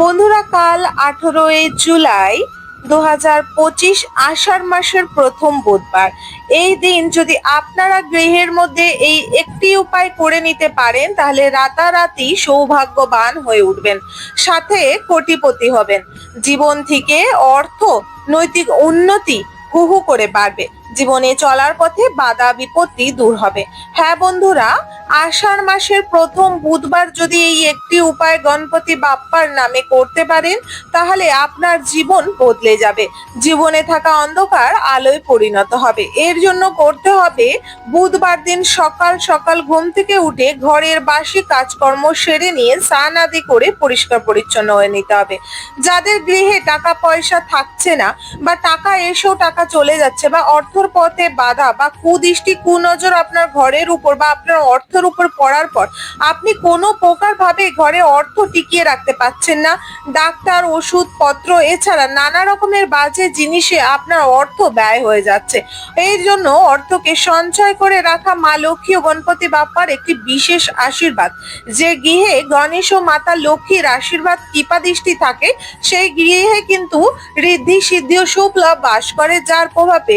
বন্ধুরা, কাল আঠেরোই জুলাই দু হাজার পঁচিশ আষাঢ় মাসের প্রথম বুধবার। এই দিন যদি আপনারা গৃহের মধ্যে এই একটি উপায় করে নিতে পারেন, তাহলে রাতারাতি সৌভাগ্যবান হয়ে উঠবেন, সাথে কোটিপতি হবেন। জীবন থেকে অর্থ, নৈতিক উন্নতি হু হু করে বাড়বে। জীবনে চলার পথে বাধা বিপত্তি দূর হবে। হ্যাঁ বন্ধুরা, আষাঢ় মাসের প্রথম বুধবার যদি এই একটি উপায় গণপতি বাপ্পার নামে করতে পারেন, তাহলে আপনার জীবন বদলে যাবে। জীবনে থাকা অন্ধকার আলোয় পরিণত হবে। এর জন্য করতে হবে, বুধবার দিন সকাল সকাল ঘুম থেকে উঠে ঘরের বাসি কাজকর্ম সেরে নিয়ে স্নান আদি করে পরিষ্কার পরিচ্ছন্ন হয়ে নিতে হবে। যাদের গৃহে টাকা পয়সা থাকছে না বা টাকা এসেও টাকা চলে যাচ্ছে বা অর্থর পথে বাধা বা কুদৃষ্টি, কুনজর আপনার ঘরের উপর বা আপনার অর্থের উপর পড়ার পর আপনি কোনো প্রকার ভাবে ঘরে অর্থ টিকিয়ে রাখতে পাচ্ছেন না। ডাক্তার, ওষুধ পত্র এছাড়া নানা রকমের বাজে জিনিসে আপনার অর্থ ব্যয় হয়ে যাচ্ছে। এই জন্য অর্থকে সঞ্চয় করে রাখা মা লক্ষ্মী ও গণপতি বাপ্পার একটি বিশেষ আশীর্বাদ। যে গৃহে গণেশ ও মাতা লক্ষ্মীর আশীর্বাদ কৃপা দৃষ্টি থাকে, সেই গৃহে কিন্তু ঋদ্ধি সিদ্ধি ও শুভ বাস করে, যার প্রভাবে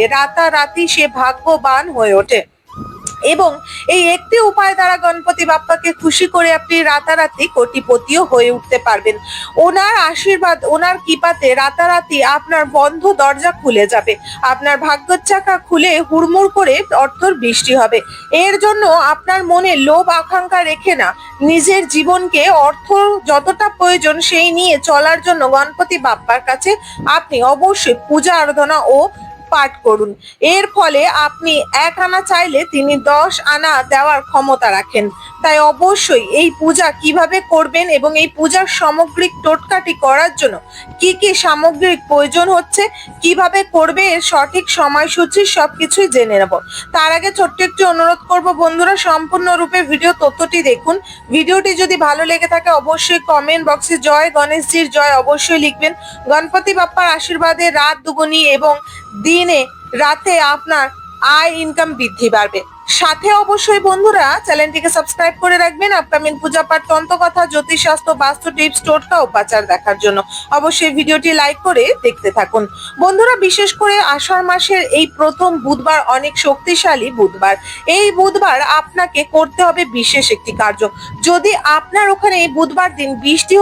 রাতারাতি সে ভাগ্যবান হয়ে ওঠে। এবং এই একটি উপায় দ্বারা গণপতি বাপ্পাকে খুশি করে আপনি রাতারাতি কোটিপতিও হয়ে উঠতে পারবেন। ওনার আশীর্বাদ, ওনার কৃপাতে রাতারাতি আপনার বন্ধ দরজা খুলে যাবে। আপনার ভাগ্যের চাকা খুলে হুড়মুড় করে অর্থর বৃষ্টি হবে। এর জন্য আপনার মনে লোভ আকাঙ্ক্ষা রেখে না, নিজের জীবনকে অর্থ যতটা প্রয়োজন সেই নিয়ে চলার জন্য গণপতি বাপ্পার কাছে আপনি অবশ্যই পূজা আরাধনা ও পাঠ করুন। এর ফলে আপনি এক আনা চাইলে তিনি দশ আনা দেওয়ার ক্ষমতা রাখেন। তাই অবশ্যই এই পূজা কীভাবে করবেন এবং এই পূজার সামগ্রিক টোটকাটি করার জন্য কি কি সামগ্রিক প্রয়োজন হচ্ছে, কীভাবে করবে, এর সঠিক সময়সূচি সবকিছুই জেনে নেব। তার আগে ছোট্ট একটি অনুরোধ করব বন্ধুরা, সম্পূর্ণরূপে ভিডিও তথ্যটি দেখুন। ভিডিওটি যদি ভালো লেগে থাকে অবশ্যই কমেন্ট বক্সে জয় গণেশজির জয় অবশ্যই লিখবেন। গণপতি বাপ্পার আশীর্বাদে রাত দুগুনি এবং দিনে, রাতে আপনার আয় ইনকাম বৃদ্ধি বাড়বে। সাথে অবশ্যই বন্ধুরা, চ্যানেলটিকে সাবস্ক্রাইব করে রাখবেন। আপকামিং পূজা পাঠ তন্ত্রকথা জ্যোতিষশাস্ত্র বাস্তু টিপস টোটকা উপাচার দেখার জন্য। অবশ্যই ভিডিওটি লাইক করে দেখতে থাকুন। বন্ধুরা, বিশেষ করে আষাঢ় মাসের এই প্রথম বুধবার অনেক শক্তিশালী বুধবার। এই বুধবার আপনাকে করতে হবে বিশেষ একটি কার্য। যদি আপনার ওখানে এই বুধবার দিন বৃষ্টি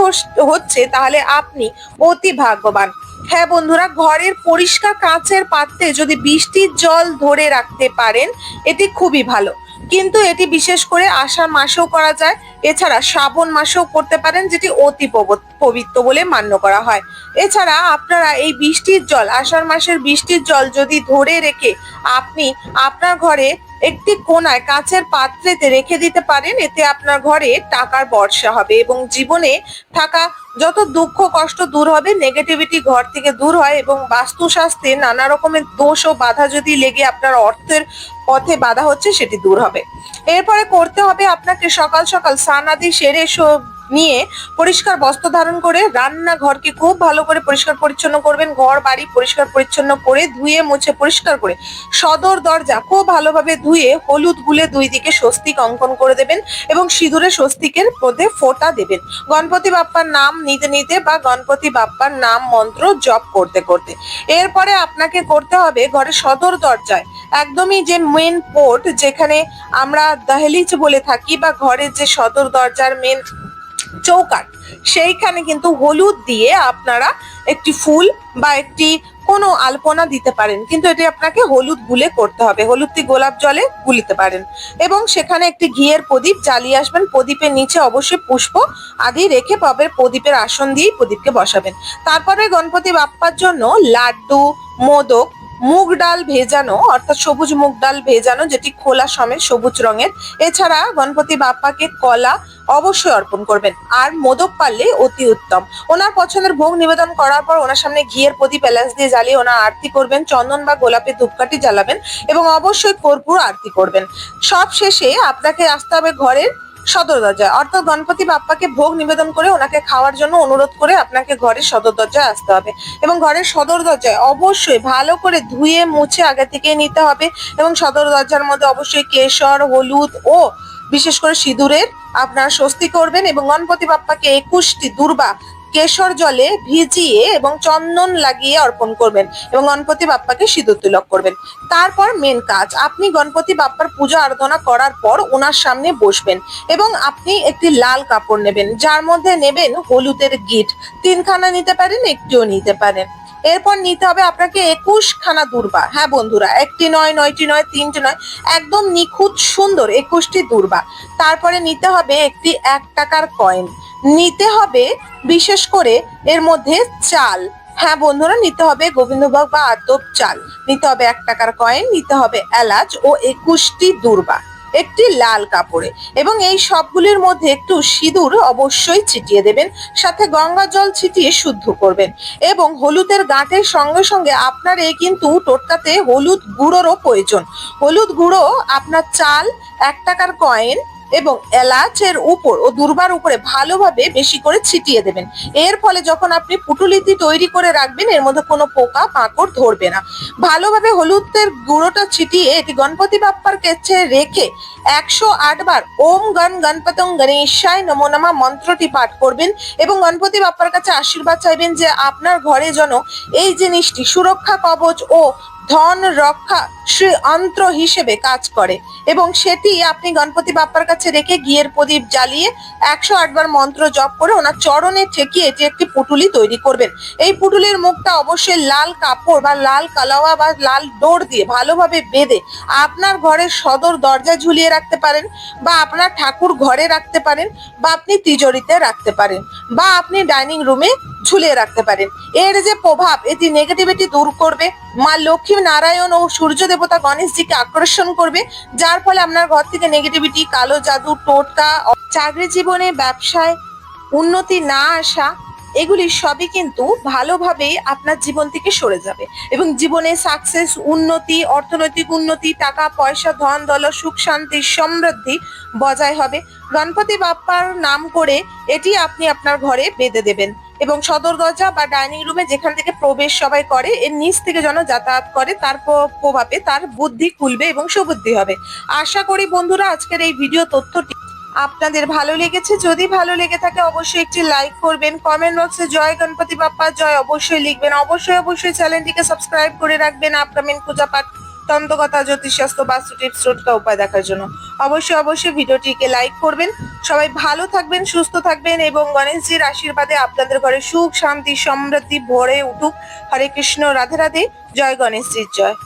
হচ্ছে, তাহলে আপনি অতি ভাগ্যবান। হ্যাঁ বন্ধুরা, ঘরের পরিষ্কার কাঁচের পাত্রে যদি বৃষ্টির জল ধরে রাখতে পারেন, এটি খুবই ভালো। কিন্তু এটি বিশেষ করে আষাঢ় মাসেও করা যায়। এছাড়া শ্রাবণ মাসেও করতে পারেন, যেটি অতি পব- পবিত্র বলে মান্য করা হয়। এছাড়া আপনারা এই বৃষ্টির জল, আষাঢ় মাসের বৃষ্টির জল যদি ধরে রেখে আপনি আপনার ঘরে একটি কোনায় কাঁচের পাত্রেতে রেখে দিতে পারেন, এতে আপনার ঘরে টাকার বর্ষা হবে এবং জীবনে থাকা যত দুঃখ, কষ্ট দূর হবে নেগেটিভিটি ঘর থেকে দূর হয় এবং বাস্তুশাস্ত্রে নানা রকমের দোষ ও বাধা যদি লেগে আপনার অর্থের পথে বাধা হচ্ছে, সেটি দূর হবে। এরপরে করতে হবে আপনাকে সকাল সকাল স্নান আদি সেরে নিয়ে পরিষ্কার বস্ত্র ধারণ করে রান্নাঘরকে খুব ভালো করে পরিষ্কার পরিচ্ছন্ন করবেন। ঘর, বাড়ি পরিষ্কার পরিচ্ছন্ন করে ধুয়ে, মুছে পরিষ্কার করে সদর দরজা খুব ভালোভাবে ধুয়ে হলুদ গুলে দুই দিকে স্বস্তিক অঙ্কন করে দেবেন এবং সিঁদুরে স্বস্তিকের মধ্যে ফোঁটা দেবেন। গণপতি বাপ্পার নাম নিতে নিতে বা গণপতি বাপ্পার নাম মন্ত্র জপ করতে করতে। এরপরে আপনাকে করতে হবে ঘরের সদর দরজায় একদমই যে মেন পোর্ট যেখানে আমরা দহলিজ বলে থাকি বা ঘরের যে সদর দরজার মেন চৌকাট সেইখানে কিন্তু হলুদ দিয়ে আপনারা একটি ফুল বা একটি কোনো আলপনা দিতে পারেন। কিন্তু এটি আপনাকে হলুদ গুলে করতে হবে। হলুদটি গোলাপ জলে গুলিতে পারেন। এবং সেখানে একটি ঘিয়ের প্রদীপ জ্বালিয়ে আসবেন। প্রদীপের নিচে অবশ্যই পুষ্প আদি রেখে পাবে প্রদীপের আসন দিয়েই প্রদীপকে বসাবেন। তারপরে গণপতি বাপ্পার জন্য লাড্ডু, মোদক, মুগ ডাল ভেজানো, অর্থাৎ সবুজ মুগ ডাল ভেজানো, যেটি খোলা সমেত সবুজ রঙের। এছাড়া গণপতি বাপ্পাকে কলা অবশ্যই অর্পণ করবেন। আর মোদক পারলে অতি উত্তম। ওনার পছন্দের ভোগ নিবেদন করার পর ওনার সামনে ঘিয়ের প্রদীপ এলাচ দিয়ে জ্বালিয়ে ওনার আরতি করবেন, চন্দন বা গোলাপের ধূপকাঠি জ্বালাবেন এবং অবশ্যই কর্পূর আরতি করবেন। সব শেষে আপনাকে আসতে হবে ঘরের সদর দরজায়। অর্থাৎ গণপতি বাপ্পাকে ভোগ নিবেদন করে ওনাকে খাওয়ার জন্য অনুরোধ করে আপনাকে ঘরের সদর দরজায় আসতে হবে। এবং ঘরের সদর দরজায় অবশ্যই ভালো করে ধুয়ে, মুছে আগে থেকে নিতে হবে। এবং সদর দরজার মধ্যে অবশ্যই কেশর, হলুদ ও বিশেষ করে সিঁদুরের আপনার স্বস্তি করবেন এবং গণপতি বাপ্পাকে একুশটি দুর্বা কেশর জলে ভিজিয়ে এবং চন্দন লাগিয়ে অর্পণ করবেন এবং গণপতি বাপ্পাকে সিঁদুর তিলক করবেন। তারপর মেন কাজ, আপনি গণপতি বাপ্পার পূজা আরাধনা করার পর ওনার সামনে বসবেন এবং আপনি একটি লাল কাপড় নেবেন, যার মধ্যে নেবেন হলুদের গিট। তিনখানা নিতে পারেন, একটিও নিতে পারেন। এরপর নিতে হবে আপনাকে একুশ খানা দূর্বা। হ্যাঁ বন্ধুরা, একটি নয়, নয়টি নয়, তিনটি নয়, একদম নিখুঁত সুন্দর একুশটি দূর্বা। তারপরে নিতে হবে একটি এক টাকার কয়েন নিতে হবে বিশেষ করে এর মধ্যে চাল। হ্যাঁ বন্ধুরা, নিতে হবে গোবিন্দভোগ বা আতপ চাল। নিতে হবে এক টাকার কয়েন নিতে হবে এলাচ ও একুশটি দূর্বা। একটি লাল কাপড়ে। এবং এই সবগুলির মধ্যে একটু সিঁদুর অবশ্যই ছিটিয়ে দেবেন, সাথে গঙ্গা জল ছিটিয়ে শুদ্ধ করবেন। এবং হলুদের গাঁটের সঙ্গে সঙ্গে আপনার এই কিন্তু টোটকাতে হলুদ গুঁড়োরও প্রয়োজন। হলুদ গুঁড়ো আপনার চাল এক টাকার কয়েন এবং এলাচের উপর ও দুর্বার উপরে ভালোভাবে বেশি করে ছিটিয়ে দেবেন। এর ফলে যখন আপনি পুটুলিটি তৈরি করে রাখবেন, এর মধ্যে কোনো পোকা মাকড় ধরবে না। ভালোভাবে হলুদের গুঁড়োটা ছিটিয়ে এটি গণপতি বাপ্পার কাছে রেখে একশো আট বার ওম গণ গণপতং গণেশায় নমো নমা মন্ত্রটি পাঠ করবেন এবং গণপতি বাপ্পার কাছে আশীর্বাদ চাইবেন যে আপনার ঘরে যেন এই জিনিসটি সুরক্ষা কবচ ও ধন রক্ষা শ্রী অন্ত্র হিসেবে কাজ করে এবং সেটি আপনি গণপতি বাপ্পার কাছে রেখে ঘিয়ের প্রদীপ জ্বালিয়ে একশো আটবার মন্ত্র জপ করে ওনার চরণে ঠেকিয়ে এটি একটি পুটুলি তৈরি করবেন। এই পুটুলির মুখটা অবশ্যই লাল কাপড় বা লাল কালাওয়া বা লাল ডোর দিয়ে ভালোভাবে বেঁধে আপনার ঘরের সদর দরজা ঝুলিয়ে রাখতে পারেন বা আপনার ঠাকুর ঘরে রাখতে পারেন বা আপনি তিজোরিতে রাখতে পারেন বা আপনি ডাইনিং রুমে ঝুলিয়ে রাখতে পারেন। এর যে প্রভাব, এটি নেগেটিভিটি দূর করবে। মা লক্ষ্মী নারায়ণ ও সূর্য দেবতা গণেশজিকে আকর্ষণ করবে, যার ফলে আপনার ঘর থেকে নেগেটিভিটি কালো জাদু, টোটকা, চাকরি জীবনে, ব্যবসায় উন্নতি না আসা, এগুলি সবই কিন্তু ভালোভাবেই আপনার জীবন থেকে সরে যাবে। এবং জীবনে সাকসেস উন্নতি, অর্থনৈতিক উন্নতি, টাকা, পয়সা, ধন দল সুখ, শান্তি, সমৃদ্ধি বজায় হবে। গণপতি বাপ্পার নাম করে এটি আপনি আপনার ঘরে বেঁধে দেবেন। এবং সদর দরজা বা ডাইনিং রুমে যেখান থেকে প্রবেশ সবাই করে, এর নিচ থেকে যেন যাতায়াত করে, তার প্র- প্রভাবে তার বুদ্ধি খুলবে এবং সুবুদ্ধি হবে। আশা করি বন্ধুরা আজকের এই ভিডিও তথ্যটি আপনাদের ভালো লেগেছে। যদি ভালো লেগে থাকে অবশ্যই একটি লাইক করবেন কমেন্ট বক্সে জয় গণপতি বাপ্পা, জয় অবশ্যই লিখবেন। অবশ্যই অবশ্যই চ্যানেলটিকে সাবস্ক্রাইব করে রাখবেন। আপকামিং পূজা পাঠ তন্ত্রকথা জ্যোতিষশাস্ত্র বাস্তু টিপস টোটকা উপায় দেখার জন্য। অবশ্যই অবশ্যই ভিডিওটিকে লাইক করবেন। সবাই ভালো থাকবেন, সুস্থ থাকবেন এবং গণেশজির আশীর্বাদে আপনাদের ঘরে সুখ, শান্তি, সমৃদ্ধি ভরে উঠুক। হরে কৃষ্ণ, রাধে রাধে। জয় গণেশজির জয়।